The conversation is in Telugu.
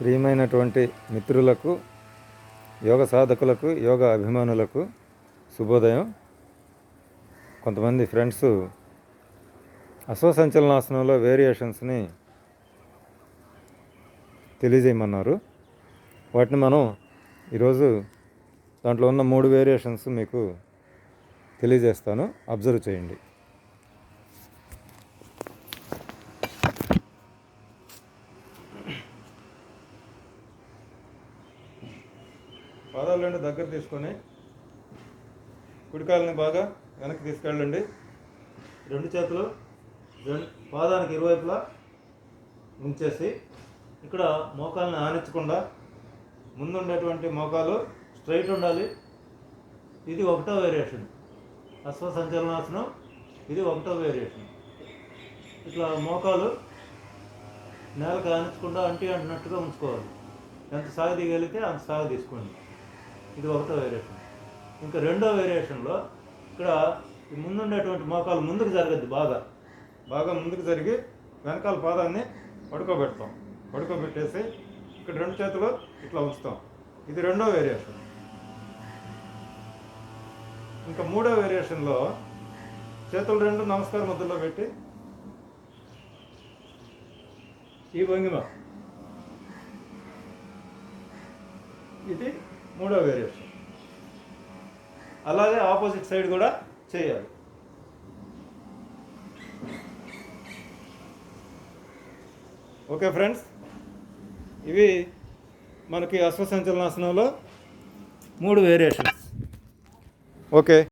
ప్రియమైనటువంటి మిత్రులకు యోగ సాధకులకు యోగ అభిమానులకు శుభోదయం. కొంతమంది ఫ్రెండ్స్ అశ్వసంచలనాసనంలో వేరియేషన్స్ని తెలియజేయమన్నారు. వాటిని మనం ఈరోజు దాంట్లో ఉన్న మూడు వేరియేషన్స్ మీకు తెలియజేస్తాను. అబ్జర్వ్ చేయండి. పాదాలు రెండు దగ్గర తీసుకొని కుడికాలని బాగా వెనక్కి తీసుకెళ్ళండి. రెండు చేతులు రెండు పాదానికి ఇరువైపులా ఉంచేసి ఇక్కడ మోకాలని ఆనించకుండా ముందుండేటువంటి మోకాలు స్ట్రైట్ ఉండాలి. ఇది ఒకటో వేరియేషన్. అశ్వ సంచలనాసనం ఇది ఒకటో వేరియేషన్. ఇట్లా మోకాలు నేలకు ఆనించకుండా అంటి అంటున్నట్టుగా ఉంచుకోవాలి. ఎంత సాగు దిగలిగితే అంత సాగు తీసుకోండి. ఇది ఒకటో వేరియేషన్ ఇంకా రెండో వేరియేషన్లో ఇక్కడ ముందుండేటువంటి మోకాలు ముందుకు జరగద్దు బాగా. బాగా ముందుకు జరిగి వెనకాల పాదాన్ని పడుకోబెడతాం. పడుకోబెట్టేసి ఇక్కడ రెండు చేతులు ఇట్లా ఉంచుతాం. ఇది రెండో వేరియేషన్ ఇంకా మూడో వేరియేషన్లో చేతులు రెండు నమస్కారం మధ్యలో పెట్టి ఈ భంగిమ. ఇది మూడో వేరియేషన్. అలాగే ఆపోజిట్ సైడ్ కూడా చేయాలి. ఓకే ఫ్రెండ్స్ ఇవి మనకి అశ్వసంచలనాసనంలో మూడు వేరియేషన్స్. ఓకే.